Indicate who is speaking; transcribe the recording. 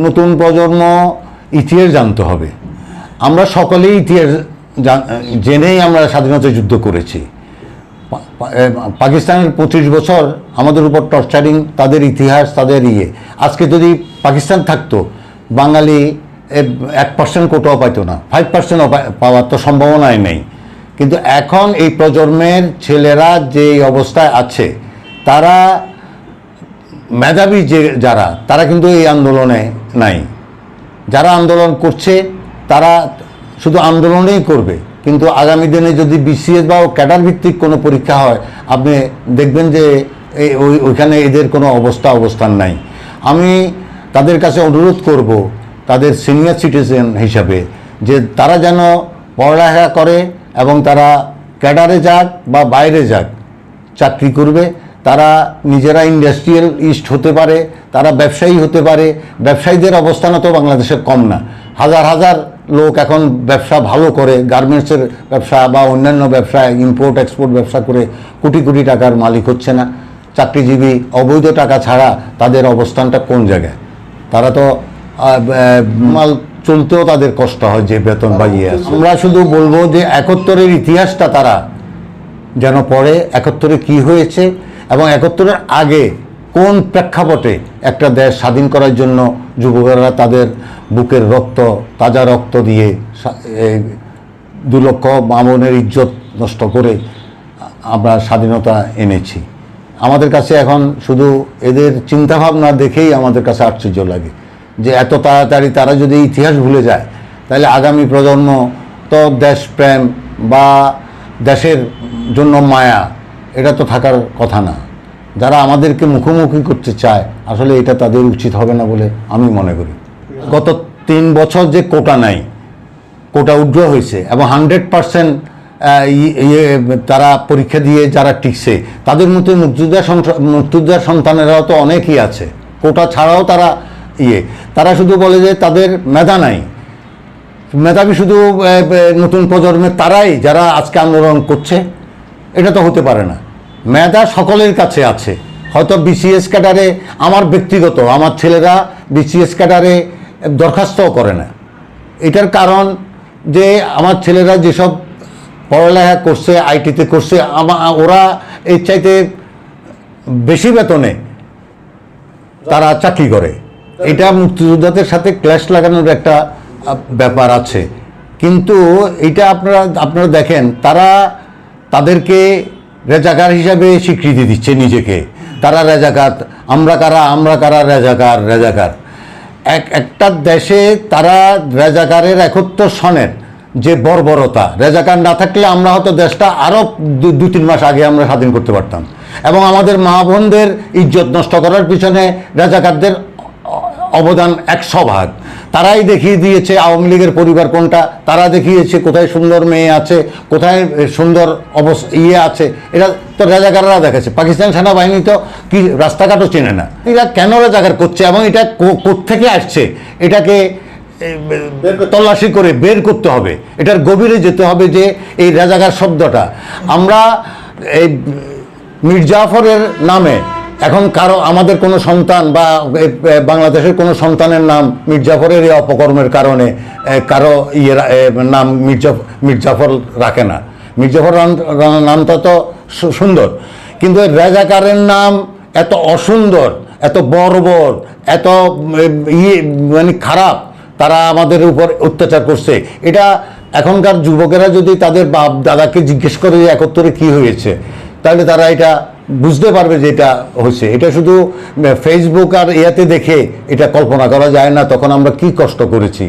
Speaker 1: নতুন প্রজন্ম ইতিহাস জানতে হবে। আমরা সকলেই ইতিহাস জান- জেনেই আমরা স্বাধীনতা যুদ্ধ করেছি। পাকিস্তানের পঁচিশ বছর আমাদের উপর টর্চারিং তাদের ইতিহাস, তাদের ইয়ে। আজকে যদি পাকিস্তান থাকতো, বাঙালি এক পার্সেন্ট কোটাও পাইতো না। ফাইভ পার্সেন্ট পাওয়ার তো সম্ভাবনাই নেই। কিন্তু এখন এই প্রজন্মের ছেলেরা যে অবস্থায় আছে, তারা মেধাবী যে যারা, তারা কিন্তু এই আন্দোলনে নাই। যারা আন্দোলন করছে, তারা শুধু আন্দোলনেই করবে। কিন্তু আগামী দিনে যদি বিসিএস বা ক্যাডার ভিত্তিক কোনো পরীক্ষা হয়, আপনি দেখবেন যে ওই, ওইখানে এদের কোনো অবস্থা, অবস্থান নাই। আমি তাদের কাছে অনুরোধ করব, তাদের সিনিয়র সিটিজেন হিসাবে, যে তারা যেন পড়ালেখা করে এবং তারা ক্যাডারে যাক বা বাইরে যাক, চাকরি করবে। তারা নিজেরা ইন্ডাস্ট্রিয়াল ইস্ট হতে পারে, তারা ব্যবসায়ী হতে পারে, ব্যবসায়ীদের অবস্থানও তো বাংলাদেশে কম না। হাজার হাজার লোক এখন ব্যবসা ভালো করে, গার্মেন্টসের ব্যবসা বা অন্যান্য ব্যবসা ইম্পোর্ট এক্সপোর্ট ব্যবসা করে কোটি কোটি টাকার মালিক হচ্ছে না। চাকরিজীবী, অবৈধ টাকা ছাড়া তাদের অবস্থানটা কোন জায়গায়? তারা তো মাল চলতেও তাদের কষ্ট হয় যে বেতন বা ইয়ে আমরা শুধু বলব যে একাত্তরের ইতিহাসটা তারা যেন পড়ে, একাত্তরে কি হয়েছে এবং একাত্তরের আগে কোন প্রেক্ষাপটে একটা দেশ স্বাধীন করার জন্য যুবকেরা তাদের বুকের রক্ত, তাজা রক্ত দিয়ে দু লক্ষ মামনের ইজ্জত নষ্ট করে আমরা স্বাধীনতা এনেছি। আমাদের কাছে এখন শুধু এদের চিন্তাভাবনা দেখেই আমাদের কাছে আশ্চর্য লাগে যে এত তাড়াতাড়ি তারা যদি ইতিহাস ভুলে যায়, তাহলে আগামী প্রজন্ম তো দেশপ্রেম বা দেশের জন্য মায়া এটা তো থাকার কথা না। যারা আমাদেরকে মুখোমুখি করতে চায়, আসলে এটা তাদের উচিত হবে না বলে আমি মনে করি। গত তিন বছর যে কোটা নাই, কোটা উড্র হয়েছে এবং হান্ড্রেড পার্সেন্ট ইয়ে তারা পরীক্ষা দিয়ে যারা টিকছে, তাদের মধ্যে মুক্তিযোদ্ধা মুক্তিযোদ্ধার সন্তানেরাও তো অনেকই আছে। কোটা ছাড়াও তারা ইয়ে তারা শুধু বলে যে তাদের মেধা নাই। মেধাবী শুধু নতুন প্রজন্মের তারাই যারা আজকে আন্দোলন করছে, এটা তো হতে পারে না। মেধা সকলের কাছে আছে। হয়তো বিসিএস ক্যাডারে আমার ব্যক্তিগত, আমার ছেলেরা বিসিএস ক্যাডারে দরখাস্তও করে না। এটার কারণ যে আমার ছেলেরা যেসব পড়ালেখা করছে আইটিতে করছে ওরা এর চাইতে বেশি বেতনে তারা চাকরি করে। এটা মুক্তিযোদ্ধাদের সাথে ক্ল্যাশ লাগানোর একটা ব্যাপার আছে। কিন্তু এটা আপনারা আপনারা দেখেন, তারা তাদেরকে রেজাকার হিসাবে স্বীকৃতি দিচ্ছে নিজেকে। তারা রেজাকার? আমরা কারা? আমরা কারা রেজাকার? রেজাকার। এক, একটা দেশে তারা রেজাকারের একত্র সনের যে বর্বরতা, রেজাকার না থাকলে আমরা হয়তো দেশটা আরও দু, তিন মাস আগে আমরা স্বাধীন করতে পারতাম। এবং আমাদের মা বোনদের ইজ্জত নষ্ট করার পিছনে রেজাকারদের অবদান একশো ভাগ তারাই দেখিয়ে দিয়েছে আওয়ামী লীগের পরিবার কোনটা, তারা দেখিয়েছে কোথায় সুন্দর মেয়ে আছে, কোথায় সুন্দর অবস ইয়ে আছে। এটা তো রাজাকাররা দেখাচ্ছে। পাকিস্তান সেনাবাহিনী তো কি রাস্তাঘাটও চেনে না। এরা কেন রাজাকার করছে এবং এটা কো- কোত্থেকে আসছে? এটাকে তল্লাশি করে বের করতে হবে। এটার গভীরে যেতে হবে যে এই রাজাকার শব্দটা। আমরা এই মির্জাফরের নামে এখন কারও আমাদের কোনো সন্তান বা বাংলাদেশের কোনো সন্তানের নাম মির্জাফরের এই অপকর্মের কারণে কারও ইয়ে নাম মির্জা, মির্জাফর রাখে না। মির্জাফর নামটা তো সুন্দর। কিন্তু রাজাকারের নাম এত অসুন্দর, এত বর্বর, এত ইয়ে মানে খারাপ, তারা আমাদের উপর অত্যাচার করছে। এটা এখনকার যুবকেরা যদি তাদের বাপ দাদাকে জিজ্ঞেস করে যে একত্তরে কী হয়েছে? তাহলে তারা এটা বুঝতে পারবে যে এটা হয়েছে। এটা শুধু ফেসবুক আর ইয়াতে দেখে এটা কল্পনা করা যায় না, তখন আমরা কি কষ্ট করেছি।